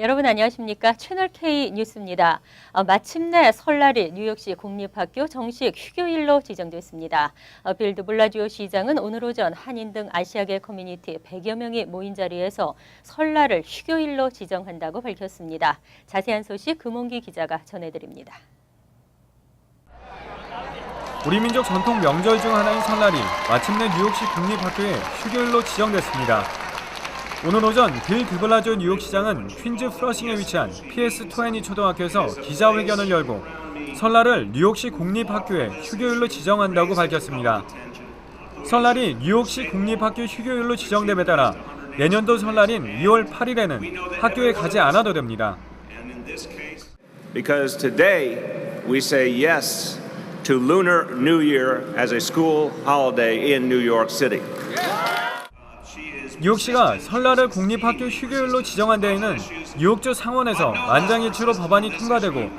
여러분 안녕하십니까? 채널 K 뉴스입니다. 어, 마침내 설날이 뉴욕시 공립학교 정식 휴교일로 지정됐습니다. 어, 빌 드 블라지오 시장은 오늘 오전 한인 등 아시아계 커뮤니티 100여 명이 모인 자리에서 설날을 휴교일로 지정한다고 밝혔습니다. 자세한 소식 금홍기 기자가 전해드립니다. 우리 민족 전통 명절 중 하나인 설날이 마침내 뉴욕시 국립학교에 휴교일로 지정됐습니다. 오늘 오전 빌 드블라조 뉴욕시장은 퀸즈 플러싱에 위치한 PS20 초등학교에서 기자회견을 열고 설날을 뉴욕시 국립학교에 휴교일로 지정한다고 밝혔습니다. 설날이 뉴욕시 국립학교 휴교일로 지정됨에 따라 내년도 설날인 2월 8일에는 학교에 가지 않아도 됩니다. Because today we say yes to Lunar New Year as a school holiday in New York City. 뉴욕시가 설날을 국립학교 휴교일로 지정한 데에는 뉴욕주 상원에서 만장일치로 법안이 통과되고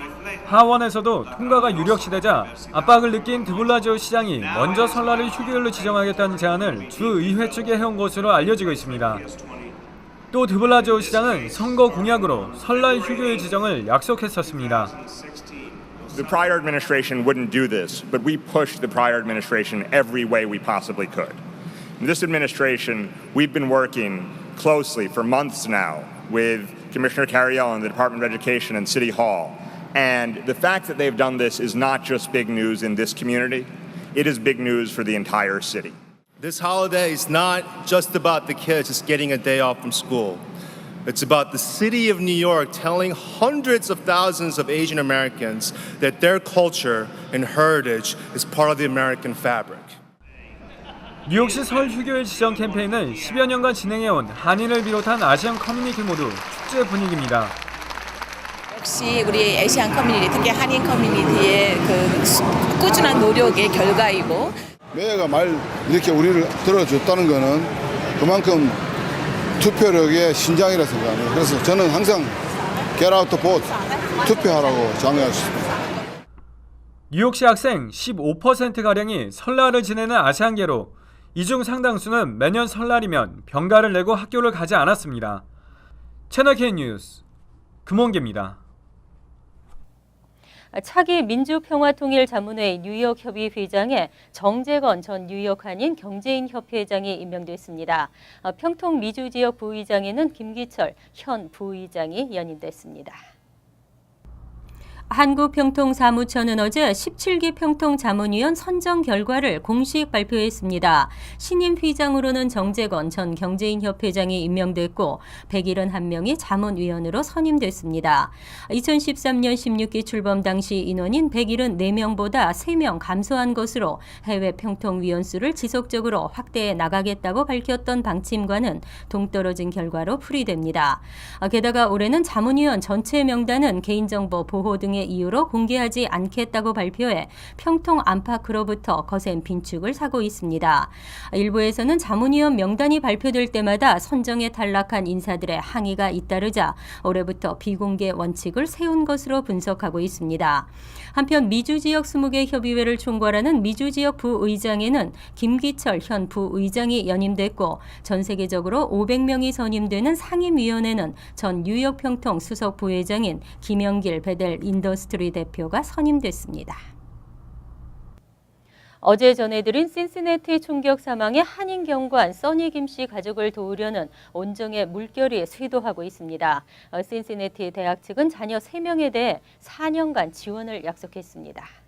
하원에서도 통과가 유력시되자 압박을 느낀 드블라지오 시장이 먼저 설날을 휴교일로 지정하겠다는 제안을 주 의회 측에 해온 것으로 알려지고 있습니다. 또 드블라지오 시장은 선거 공약으로 설날 휴교일 지정을 약속했었습니다. The prior administration wouldn't do this, but we pushed the prior administration every way we possibly could. This administration, we've been working closely for months now with Commissioner Carriel and the Department of Education and City Hall. And the fact that they've done this is not just big news in this community, it is big news for the entire city. This holiday is not just about the kids just getting a day off from school. It's about the city of New York telling hundreds of thousands of Asian Americans that their culture and heritage is part of the American fabric. 뉴욕시 설 휴교일 지정 캠페인을 10여 년간 진행해온 한인을 비롯한 아시안 커뮤니티 모두 축제 분위기입니다. 역시 우리 아시안 커뮤니티, 특히 한인 커뮤니티의 그 수- 꾸준한 노력의 결과이고 매가 말 이렇게 우리를 들어줬다는 거는 그만큼 투표력의 신장이라 생각해요. 그래서 저는 항상 get out the vote 투표하라고 장려하고 싶습니다. 뉴욕시 학생 15%가량이 설날을 지내는 아시안계로 이 중 상당수는 매년 설날이면 병가를 내고 학교를 가지 않았습니다. 채널K 뉴스 금원계입니다. 차기 민주평화통일자문회 뉴욕 협의 회장에 정재건 전 뉴욕 한인 경제인 협회장이 임명됐습니다. 어, 평통 미주 지역 부의장에는 김기철 현 부의장이 연임됐습니다. 한국평통사무처는 어제 17기 평통자문위원 선정 결과를 공식 발표했습니다. 신임 회장으로는 정재건 전 경제인협회장이 임명됐고 171명이 자문위원으로 선임됐습니다. 2013년 16기 출범 당시 인원인 174명보다 3명 감소한 것으로 해외 평통위원 수를 지속적으로 확대해 나가겠다고 밝혔던 방침과는 동떨어진 결과로 풀이됩니다. 게다가 올해는 자문위원 전체 명단은 개인정보 보호 등의 이유로 공개하지 않겠다고 발표해 평통 안팎으로부터 거센 빈축을 사고 있습니다. 일부에서는 자문위원 명단이 발표될 때마다 선정에 탈락한 인사들의 항의가 잇따르자 올해부터 비공개 원칙을 세운 것으로 분석하고 있습니다. 한편 미주 지역 20개 협의회를 총괄하는 미주 지역 부의장에는 김기철 현 부의장이 연임됐고 전 세계적으로 500명이 선임되는 상임위원회는 전 뉴욕 평통 수석 부회장인 김영길 베델 인더 스트리 대표가 선임됐습니다. 어제 전해드린 신시내티 총격 사망의 한인 경관 써니 김씨 가족을 도우려는 온정의 물결이 쇄도하고 있습니다. 어, 신시내티 대학 측은 자녀 3명에 대해 4년간 지원을 약속했습니다.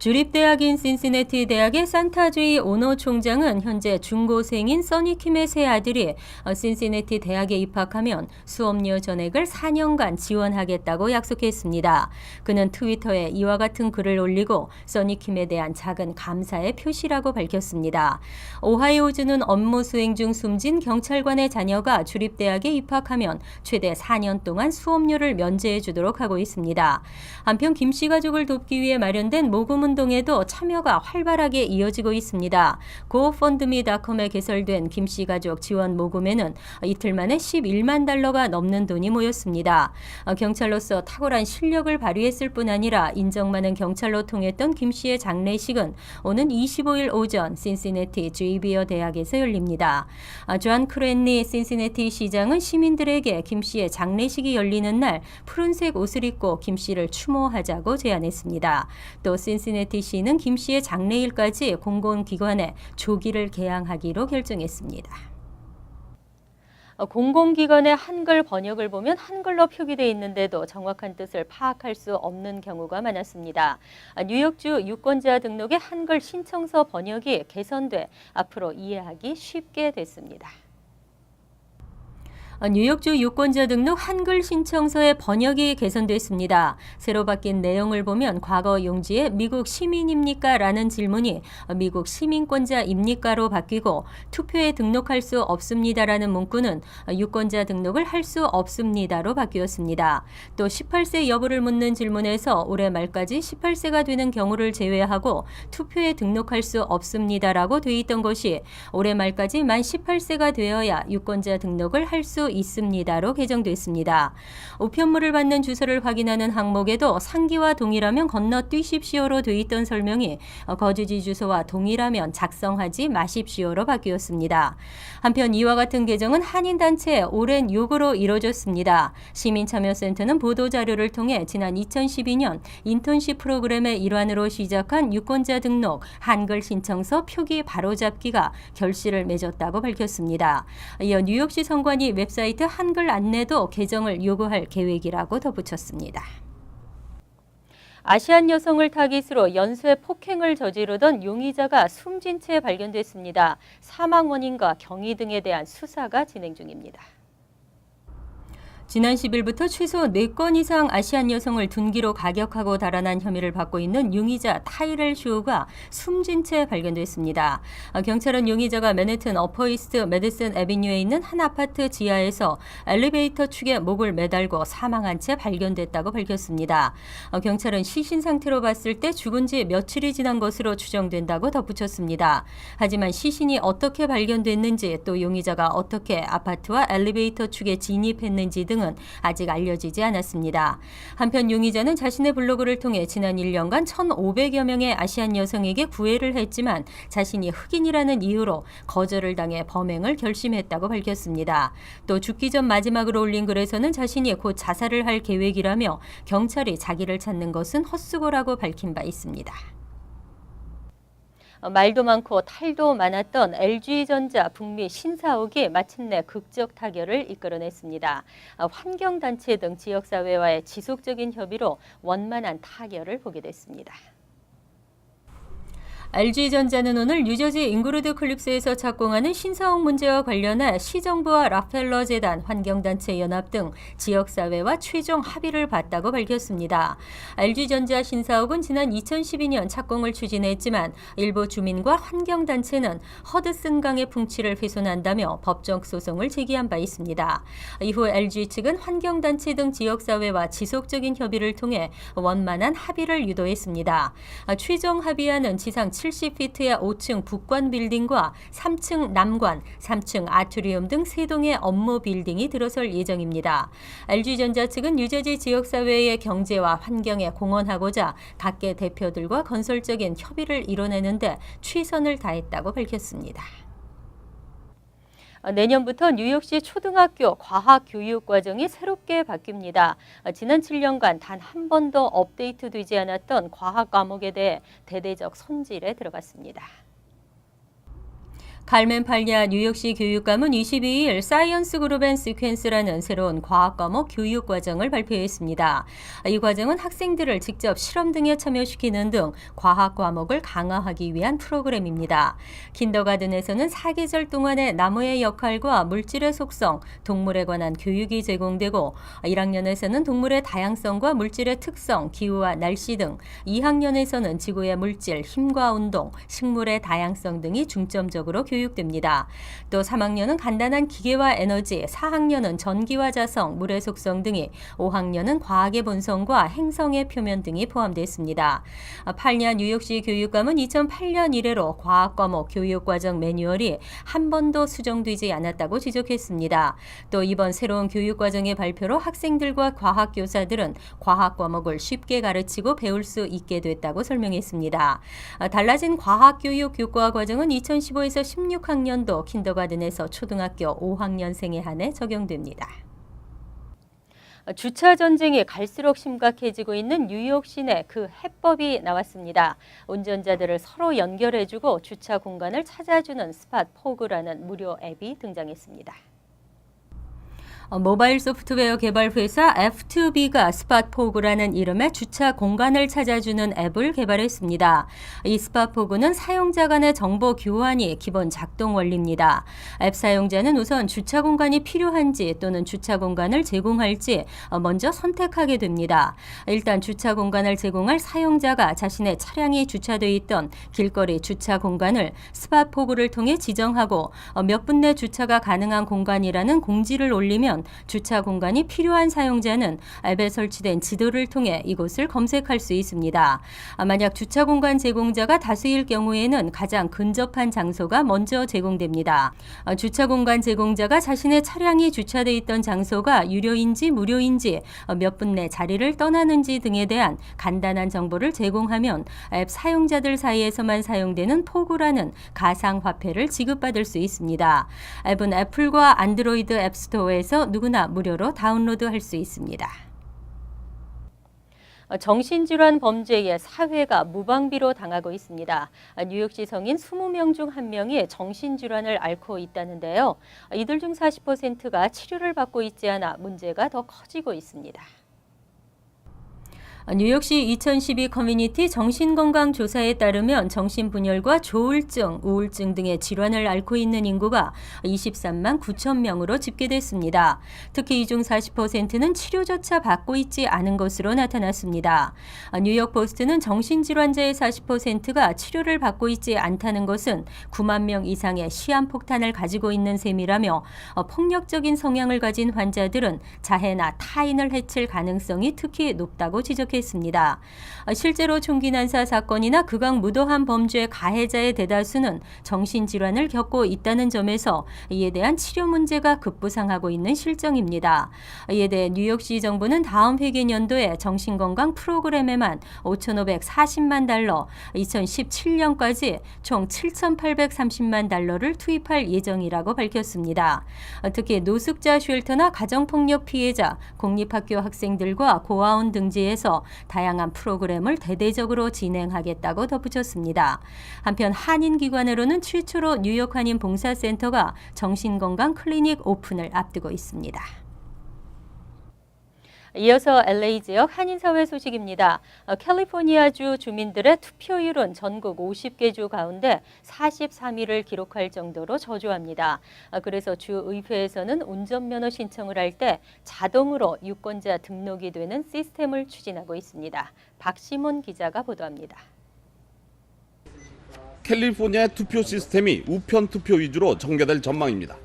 주립대학인 신시내티 대학의 산타주이 오너 총장은 현재 중고생인 써니킴의 세 아들이 어, 신시내티 대학에 입학하면 수업료 전액을 4년간 지원하겠다고 약속했습니다. 그는 트위터에 이와 같은 글을 올리고 써니킴에 대한 작은 감사의 표시라고 밝혔습니다. 오하이오주는 업무 수행 중 숨진 경찰관의 자녀가 주립대학에 입학하면 최대 4년 동안 수업료를 면제해 주도록 하고 있습니다. 한편 김 씨 가족을 돕기 위해 마련된 모금은 운동에도 참여가 활발하게 이어지고 있습니다. 고펀드미닷컴에 개설된 김씨 가족 지원 모금에는 이틀 만에 11만 달러가 넘는 돈이 모였습니다. 어, 경찰로서 탁월한 실력을 발휘했을 뿐 아니라 인정 많은 경찰로 통했던 김 씨의 장례식은 오는 25일 오전 신시내티 제이비어 대학에서 열립니다. 아, 존 크랜니 신시내티 시장은 시민들에게 김 씨의 장례식이 열리는 날 푸른색 옷을 입고 김 씨를 추모하자고 제안했습니다. 또 신시내티 시는 김 씨의 장례일까지 공공기관에 조기를 개항하기로 결정했습니다. 어, 공공기관의 한글 번역을 보면 한글로 표기되어 있는데도 정확한 뜻을 파악할 수 없는 경우가 많았습니다. 아, 뉴욕주 유권자 등록의 한글 신청서 번역이 개선돼 앞으로 이해하기 쉽게 됐습니다. 어, 뉴욕주 유권자 등록 한글 신청서의 번역이 개선됐습니다. 새로 바뀐 내용을 보면 과거 용지에 미국 시민입니까? 라는 질문이 어, 미국 시민권자입니까?로 바뀌고 투표에 등록할 수 없습니다라는 문구는 어, 유권자 등록을 할 수 없습니다로 바뀌었습니다. 또 18세 여부를 묻는 질문에서 올해 말까지 18세가 되는 경우를 제외하고 투표에 등록할 수 없습니다라고 돼 있던 것이 올해 말까지 만 18세가 되어야 유권자 등록을 할수 있습니다로 개정됐습니다. 우편물을 받는 주소를 확인하는 항목에도 상기와 동일하면 건너뛰십시오로 돼 있던 설명이 어, 거주지 주소와 동일하면 작성하지 마십시오로 바뀌었습니다. 한편 이와 같은 개정은 한인단체의 오랜 요구로 이뤄졌습니다. 시민참여센터는 보도자료를 통해 지난 2012년 인턴십 프로그램의 일환으로 시작한 유권자 등록 한글 신청서 표기 바로잡기가 결실을 맺었다고 밝혔습니다. 이어 뉴욕시 선관위 웹사이트 한글 안내도 개정을 요구할 계획이라고 덧붙였습니다. 아시안 여성을 타깃으로 연쇄 폭행을 저지르던 용의자가 숨진 채 발견됐습니다. 사망 원인과 경위 등에 대한 수사가 진행 중입니다. 지난 10일부터 최소 4건 이상 아시안 여성을 둔기로 가격하고 달아난 혐의를 받고 있는 용의자 타이렐 쇼가 숨진 채 발견됐습니다. 아, 경찰은 용의자가 맨해튼 어퍼이스트 메디슨 애비뉴에 있는 한 아파트 지하에서 엘리베이터 축에 목을 매달고 사망한 채 발견됐다고 밝혔습니다. 어, 경찰은 시신 상태로 봤을 때 죽은 지 며칠이 지난 것으로 추정된다고 덧붙였습니다. 하지만 시신이 어떻게 발견됐는지 또 용의자가 어떻게 아파트와 엘리베이터 축에 진입했는지 등은 아직 알려지지 않았습니다. 한편 용의자는 자신의 블로그를 통해 지난 1년간 1,500여 명의 아시안 여성에게 구애를 했지만 자신이 흑인이라는 이유로 거절을 당해 범행을 결심했다고 밝혔습니다. 또 죽기 전 마지막으로 올린 글에서는 자신이 곧 자살을 할 계획이라며 경찰이 자기를 찾는 것은 헛수고라고 밝힌 바 있습니다. 어, 말도 많고 탈도 많았던 LG전자 북미 신사옥이 마침내 극적 타결을 이끌어냈습니다. 어, 환경단체 등 지역사회와의 지속적인 협의로 원만한 타결을 보게 됐습니다. LG전자는 오늘 뉴저지 잉그루드 클립스에서 착공하는 신사옥 문제와 관련해 시정부와 락펠러 재단, 환경단체 연합 등 지역사회와 최종 합의를 봤다고 밝혔습니다. LG전자 신사옥은 지난 2012년 착공을 추진했지만 일부 주민과 환경단체는 허드슨강의 풍치를 훼손한다며 법적 소송을 제기한 바 있습니다. 이후 LG 측은 환경단체 등 지역사회와 지속적인 협의를 통해 원만한 합의를 유도했습니다. 최종 합의안은 지상 70피트의 5층 북관 빌딩과 3층 남관, 3층 아트리움 등세 동의 업무 빌딩이 들어설 예정입니다. LG전자 측은 뉴저지 지역사회의 경제와 환경에 공헌하고자 각계 대표들과 건설적인 협의를 이뤄내는데 최선을 다했다고 밝혔습니다. 어, 내년부터 뉴욕시 초등학교 과학 교육 과정이 새롭게 바뀝니다. 어, 지난 7년간 단 한 번도 업데이트되지 않았던 과학 과목에 대해 대대적 손질에 들어갔습니다. 팔리아 뉴욕시 교육감은 22일 사이언스 그룹 앤 시퀀스라는 새로운 과학 과목 교육 과정을 발표했습니다. 이 과정은 학생들을 직접 실험 등에 참여시키는 등 과학 과목을 강화하기 위한 프로그램입니다. 킨더가든에서는 사계절 동안의 나무의 역할과 물질의 속성, 동물에 관한 교육이 제공되고 1학년에서는 동물의 다양성과 물질의 특성, 기후와 날씨 등 2학년에서는 지구의 물질, 힘과 운동, 식물의 다양성 등이 중점적으로 교육 교육됩니다. 또 3학년은 간단한 기계와 에너지, 4학년은 전기와 자성, 물의 속성 등이, 5학년은 과학의 본성과 행성의 표면 등이 포함됐습니다. 8년 뉴욕시 교육감은 2008년 이래로 과학 과목 교육 과정 매뉴얼이 한 번도 수정되지 않았다고 지적했습니다. 또 이번 새로운 교육 과정의 발표로 학생들과 과학 교사들은 과학 과목을 쉽게 가르치고 배울 수 있게 됐다고 설명했습니다. 아, 달라진 과학 교육 교과 과정은 2015에서 16 학년도 킨더가든에서 초등학교 5학년생에 한해 적용됩니다. 주차 전쟁이 갈수록 심각해지고 있는 뉴욕 시내 그 해법이 나왔습니다. 운전자들을 서로 연결해주고 주차 공간을 찾아주는 스팟 포그라는 무료 앱이 등장했습니다. 어, 모바일 소프트웨어 개발 회사 F2B가 스팟포그라는 이름의 주차 공간을 찾아주는 앱을 개발했습니다. 이 스팟포그는 사용자 간의 정보 교환이 기본 작동 원리입니다. 앱 사용자는 우선 주차 공간이 필요한지 또는 주차 공간을 제공할지 어, 먼저 선택하게 됩니다. 일단 주차 공간을 제공할 사용자가 자신의 차량이 주차되어 있던 길거리 주차 공간을 스팟포그를 통해 지정하고 어, 몇분 내 주차가 가능한 공간이라는 공지를 올리면 주차 공간이 필요한 사용자는 앱에 설치된 지도를 통해 이곳을 검색할 수 있습니다. 아, 만약 주차 공간 제공자가 다수일 경우에는 가장 근접한 장소가 먼저 제공됩니다. 아, 주차 공간 제공자가 자신의 차량이 주차돼 있던 장소가 유료인지 무료인지 어, 몇분 내 자리를 떠나는지 등에 대한 간단한 정보를 제공하면 앱 사용자들 사이에서만 사용되는 포구라는 가상 화폐를 지급받을 수 있습니다. 앱은 애플과 안드로이드 앱스토어에서 누구나 무료로 다운로드할 수 있습니다. 어, 정신질환 범죄에 사회가 무방비로 당하고 있습니다. 아, 뉴욕시 성인 20명 중 1명이 정신질환을 앓고 있다는데요. 아, 이들 중 40%가 치료를 받고 있지 않아 문제가 더 커지고 있습니다. 뉴욕시 2012 커뮤니티 정신건강조사에 따르면 정신분열과 조울증, 우울증 등의 질환을 앓고 있는 인구가 23만 9천 명으로 집계됐습니다. 특히 이 중 40%는 치료조차 받고 있지 않은 것으로 나타났습니다. 뉴욕 포스트는 정신질환자의 40%가 치료를 받고 있지 않다는 것은 9만 명 이상의 시한폭탄을 가지고 있는 셈이라며 어, 폭력적인 성향을 가진 환자들은 자해나 타인을 해칠 가능성이 특히 높다고 지적했습니다. 어, 실제로 총기 난사 사건이나 극악 무도한 범죄 가해자의 대다수는 정신질환을 겪고 있다는 점에서 이에 대한 치료 문제가 급부상하고 있는 실정입니다. 이에 대해 뉴욕시 정부는 다음 회계년도에 정신건강 프로그램에만 5,540만 달러, 2017년까지 총 7,830만 달러를 투입할 예정이라고 밝혔습니다. 어, 특히 노숙자 쉘터나 가정폭력 피해자, 공립학교 학생들과 고아원 등지에서 다양한 프로그램을 대대적으로 진행하겠다고 덧붙였습니다. 한편 한인기관으로는 최초로 뉴욕 한인 봉사센터가 정신건강 클리닉 오픈을 앞두고 있습니다. 이어서 LA 지역 한인사회 소식입니다. 어, 캘리포니아주 주민들의 투표율은 전국 50개 주 가운데 43위를 기록할 정도로 저조합니다. 어, 그래서 주 의회에서는 운전면허 신청을 할 때 자동으로 유권자 등록이 되는 시스템을 추진하고 있습니다. 박시몬 기자가 보도합니다. 캘리포니아의 투표 시스템이 우편 투표 위주로 전개될 전망입니다.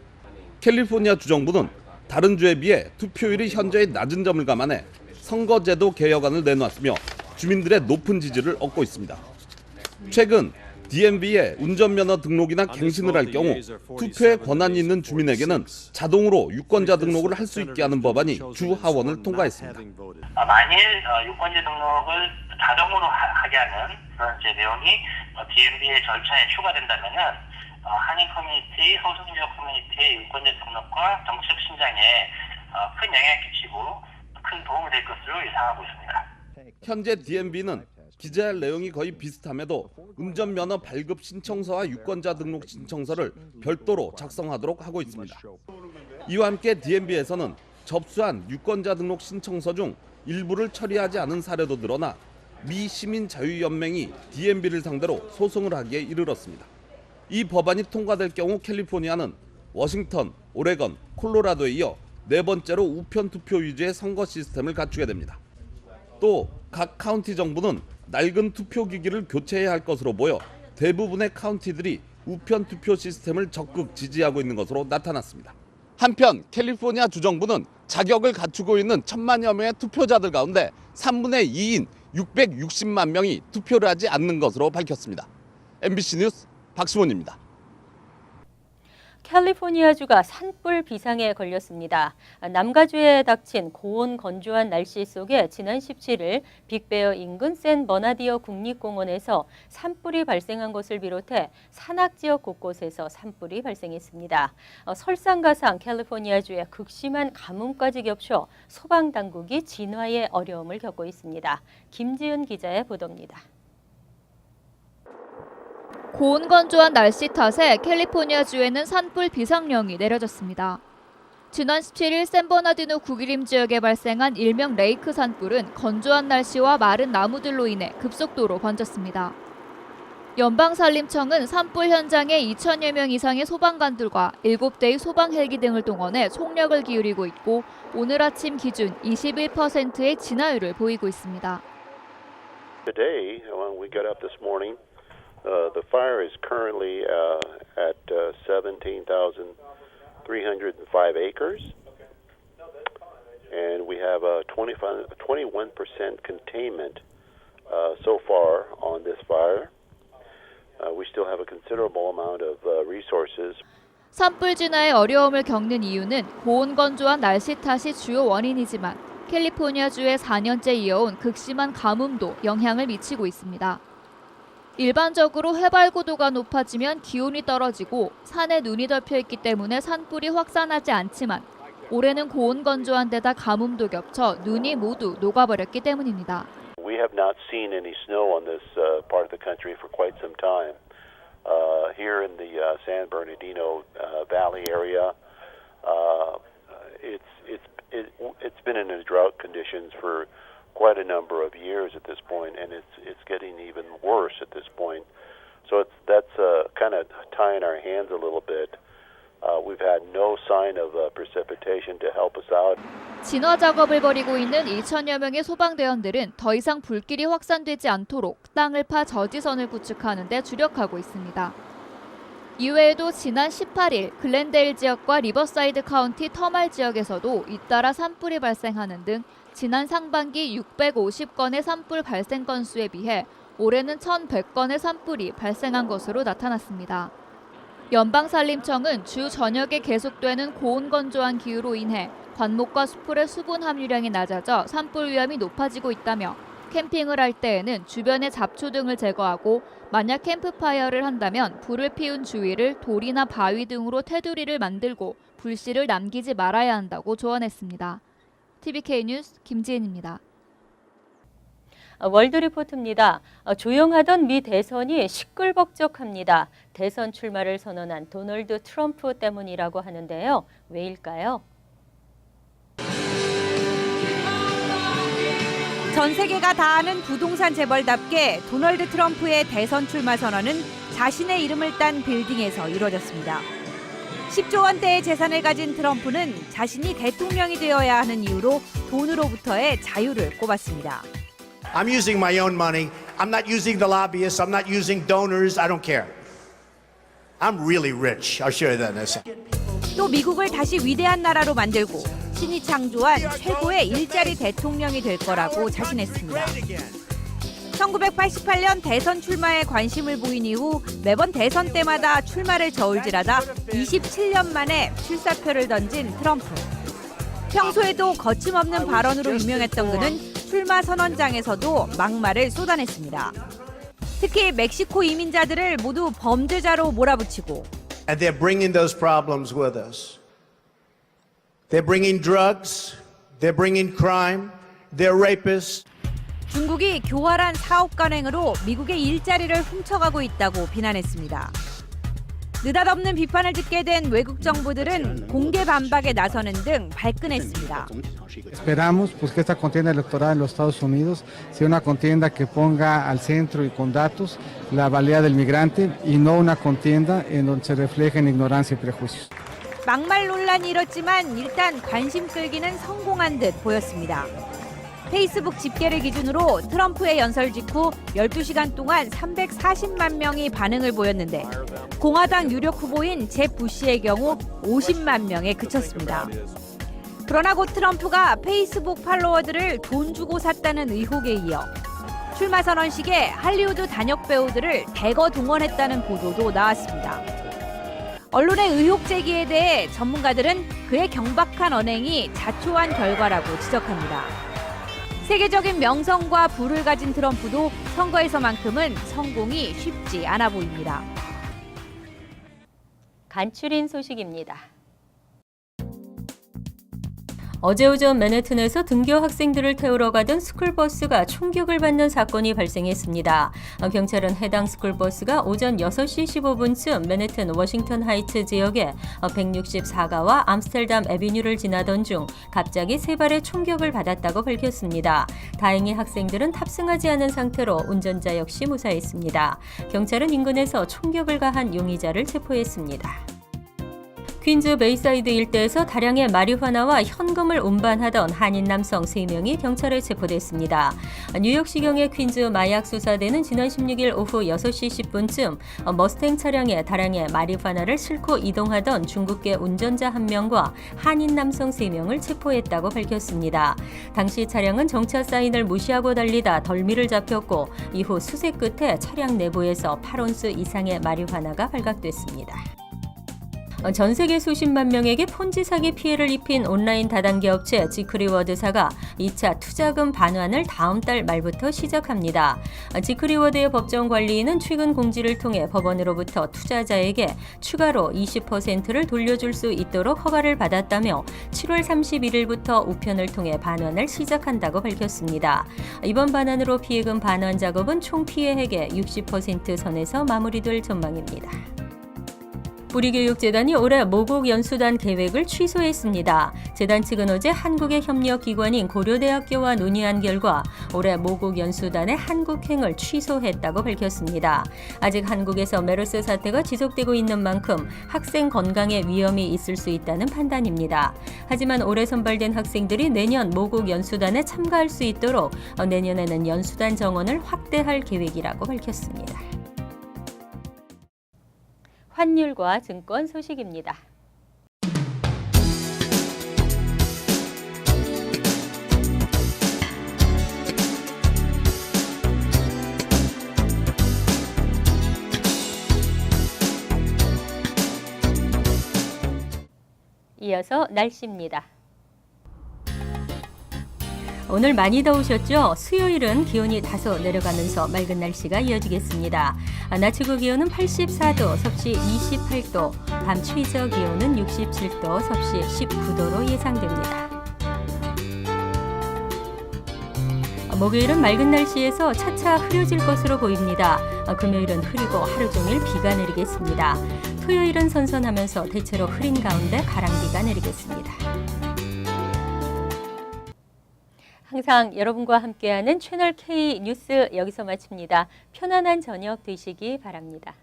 캘리포니아 주정부는 다른 주에 비해 투표율이 현저히 낮은 점을 감안해 선거제도 개혁안을 내놓았으며 주민들의 높은 지지를 얻고 있습니다. 최근 DMV에 운전면허 등록이나 갱신을 할 경우 투표에 권한이 있는 주민에게는 자동으로 유권자 등록을 할 수 있게 하는 법안이 주 하원을 통과했습니다. 어, 만일 어, 유권자 등록을 자동으로 하, 게 하는 그런 내용이 어, DMB의 절차에 추가된다면은 어, 한인 커뮤니티, 소수민족 커뮤니티의 유권자 등록과 정책 신장에 어, 큰 영향을 끼치고 큰 도움이 될 것으로 예상하고 있습니다. 현재 DMV는 기재할 내용이 거의 비슷함에도 운전면허 발급 신청서와 유권자 등록 신청서를 별도로 작성하도록 하고 있습니다. 이와 함께 DMV에서는 접수한 유권자 등록 신청서 중 일부를 처리하지 않은 사례도 드러나 미 시민 자유연맹이 DMV를 상대로 소송을 하기에 이르렀습니다. 이 법안이 통과될 경우 캘리포니아는 워싱턴, 오레건, 콜로라도에 이어 네 번째로 우편 투표 위주의 선거 시스템을 갖추게 됩니다. 또 각 카운티 정부는 낡은 투표 기기를 교체해야 할 것으로 보여 대부분의 카운티들이 우편 투표 시스템을 적극 지지하고 있는 것으로 나타났습니다. 한편 캘리포니아 주정부는 자격을 갖추고 있는 천만여 명의 투표자들 가운데 3분의 2인 660만 명이 투표를 하지 않는 것으로 밝혔습니다. MBC 뉴스 박수원입니다. 캘리포니아주가 산불 비상에 걸렸습니다. 남가주에 닥친 고온 건조한 날씨 속에 지난 17일 빅베어 인근 샌 버나디어 국립공원에서 산불이 발생한 것을 비롯해 산악 지역 곳곳에서 산불이 발생했습니다. 어, 설상가상 캘리포니아주의 극심한 가뭄까지 겹쳐 소방 당국이 진화의 어려움을 겪고 있습니다. 김지은 기자의 보도입니다. 고온 건조한 날씨 탓에 캘리포니아주에는 산불 비상령이 내려졌습니다. 지난 17일 샌버나디노 구기림 지역에 발생한 일명 레이크 산불은 건조한 날씨와 마른 나무들로 인해 급속도로 번졌습니다. 연방산림청은 산불 현장에 2천여 명 이상의 소방관들과 7대의 소방 헬기 등을 동원해 총력을 기울이고 있고 오늘 아침 기준 21%의 진화율을 보이고 있습니다. Today, uh, the fire is currently uh, at uh, 17,305 acres. And we have a 25, 21% containment uh, so far on this fire. Uh, we still have a considerable amount of uh, resources. 산불 진화의 어려움을 겪는 이유는 고온 건조한 날씨 탓이 주요 원인이지만 캘리포니아주에 4년째 이어온 극심한 가뭄도 영향을 미치고 있습니다. 일반적으로 해발 고도가 높아지면 기온이 떨어지고 산에 눈이 덮여 있기 때문에 산불이 확산하지 않지만 올해는 고온 건조한 데다 가뭄도 겹쳐 눈이 모두 녹아버렸기 때문입니다. We have not seen any snow on this uh, part of the country for quite some time. Uh, here in the uh, San Bernardino uh, Valley area, uh, it's it's it, it's been in drought conditions for quite a number of years at this point, and it's it's getting even worse at this point. So it's that's uh, kind of tying our hands a little bit. Uh, we've had no sign of uh, precipitation to help us out. 진화 작업을 벌이고 있는 2천여 명의 소방대원들은 더 이상 불길이 확산되지 않도록 땅을 파 저지선을 구축하는 데 주력하고 있습니다. 이외에도 지난 18일 글렌데일 지역과 리버사이드 카운티 터말 지역에서도 잇따라 산불이 발생하는 등 지난 상반기 650건의 산불 발생 건수에 비해 올해는 1,100건의 산불이 발생한 것으로 나타났습니다. 연방산림청은 주 저녁에 계속되는 고온 건조한 기후로 인해 관목과 수풀의 수분 함유량이 낮아져 산불 위험이 높아지고 있다며 캠핑을 할 때에는 주변의 잡초 등을 제거하고 만약 캠프파이어를 한다면 불을 피운 주위를 돌이나 바위 등으로 테두리를 만들고 불씨를 남기지 말아야 한다고 조언했습니다. TVK 뉴스 김지은입니다. 어, 월드 리포트입니다. 어, 조용하던 미 대선이 시끌벅적합니다. 대선 출마를 선언한 도널드 트럼프 때문이라고 하는데요. 왜일까요? 전 세계가 다 아는 부동산 재벌답게 도널드 트럼프의 대선 출마 선언은 자신의 이름을 딴 빌딩에서 이루어졌습니다. 10조 원대의 재산을 가진 트럼프는 자신이 대통령이 되어야 하는 이유로 돈으로부터의 자유를 꼽았습니다. I'm using my own money. I'm not using the lobbyists. I'm not using donors. I don't care. I'm really rich. I'll show you that in a second. 또 미국을 다시 위대한 나라로 만들고 신이 창조한 최고의 일자리 대통령이 될 거라고 자신했습니다. 1988년 대선 출마에 관심을 보인 이후 매번 대선 때마다 출마를 저울질하다 27년 만에 출사표를 던진 트럼프. 평소에도 거침없는 발언으로 유명했던 그는 출마 선언장에서도 막말을 쏟아냈습니다. 특히 멕시코 이민자들을 모두 범죄자로 몰아붙이고 And they're bringing those problems with us. They're bringing drugs. They're bringing crime. They're rapists. 중국이 교활한 사업 간행으로 미국의 일자리를 훔쳐가고 있다고 비난했습니다. 느닷없는 비판을 듣게 된 외국 정부들은 공개 반박에 나서는 등 발끈했습니다. Esperamos pues, que esta contienda electoral en los Estados Unidos sea una contienda que ponga al centro y con datos la valía del migrante y no una contienda en donde se reflejen ignorancia y prejuicios. 막말 논란이 일었지만 일단 관심 끌기는 성공한 듯 보였습니다. 페이스북 집계를 기준으로 트럼프의 연설 직후 12시간 동안 340만 명이 반응을 보였는데 공화당 유력 후보인 제 부시의 경우 50만 명에 그쳤습니다. 그러나 곧 트럼프가 페이스북 팔로워들을 돈 주고 샀다는 의혹에 이어 출마 선언식에 할리우드 단역 배우들을 대거 동원했다는 보도도 나왔습니다. 언론의 의혹 제기에 대해 전문가들은 그의 경박한 언행이 자초한 결과라고 지적합니다. 세계적인 명성과 부를 가진 트럼프도 선거에서만큼은 성공이 쉽지 않아 보입니다. 간추린 소식입니다. 어제 오전 맨해튼에서 등교 학생들을 태우러 가던 스쿨버스가 총격을 받는 사건이 발생했습니다. 어, 경찰은 해당 스쿨버스가 오전 6시 15분쯤 맨해튼 워싱턴 하이츠 지역의 164가와 암스텔담 에비뉴를 지나던 중 갑자기 세 발의 총격을 받았다고 밝혔습니다. 다행히 학생들은 탑승하지 않은 상태로 운전자 역시 무사했습니다. 경찰은 인근에서 총격을 가한 용의자를 체포했습니다. 퀸즈 베이사이드 일대에서 다량의 마리화나와 현금을 운반하던 한인 남성 3명이 경찰에 체포됐습니다. 뉴욕시경의 퀸즈 마약 수사대는 지난 16일 오후 6시 10분쯤 머스탱 차량에 다량의 마리화나를 싣고 이동하던 중국계 운전자 1명과 한인 남성 3명을 체포했다고 밝혔습니다. 당시 차량은 정차 사인을 무시하고 달리다 덜미를 잡혔고 이후 수색 끝에 차량 내부에서 8온스 이상의 마리화나가 발각됐습니다. 전 세계 수십만 명에게 폰지 사기 피해를 입힌 온라인 다단계 업체 지크리워드사가 2차 투자금 반환을 다음 달 말부터 시작합니다. 지크리워드의 법정 관리인은 최근 공지를 통해 법원으로부터 투자자에게 추가로 20%를 돌려줄 수 있도록 허가를 받았다며 7월 31일부터 우편을 통해 반환을 시작한다고 밝혔습니다. 이번 반환으로 피해금 반환 작업은 총 피해액의 60% 선에서 마무리될 전망입니다. 뿌리교육재단이 올해 모국 연수단 계획을 취소했습니다. 재단 측은 어제 한국의 협력기관인 고려대학교와 논의한 결과 올해 모국 연수단의 한국행을 취소했다고 밝혔습니다. 아직 한국에서 메르스 사태가 지속되고 있는 만큼 학생 건강에 위험이 있을 수 있다는 판단입니다. 하지만 올해 선발된 학생들이 내년 모국 연수단에 참가할 수 있도록 내년에는 연수단 정원을 확대할 계획이라고 밝혔습니다. 환율과 증권 소식입니다. 이어서 날씨입니다. 오늘 많이 더우셨죠? 수요일은 기온이 다소 내려가면서 맑은 날씨가 이어지겠습니다. 낮 최고 기온은 84도, 섭씨 28도, 밤 최저 기온은 67도, 섭씨 19도로 예상됩니다. 목요일은 맑은 날씨에서 차차 흐려질 것으로 보입니다. 금요일은 흐리고 하루 종일 비가 내리겠습니다. 토요일은 선선하면서 대체로 흐린 가운데 가랑비가 내리겠습니다. 항상 여러분과 함께하는 채널 K 뉴스 여기서 마칩니다. 편안한 저녁 되시기 바랍니다.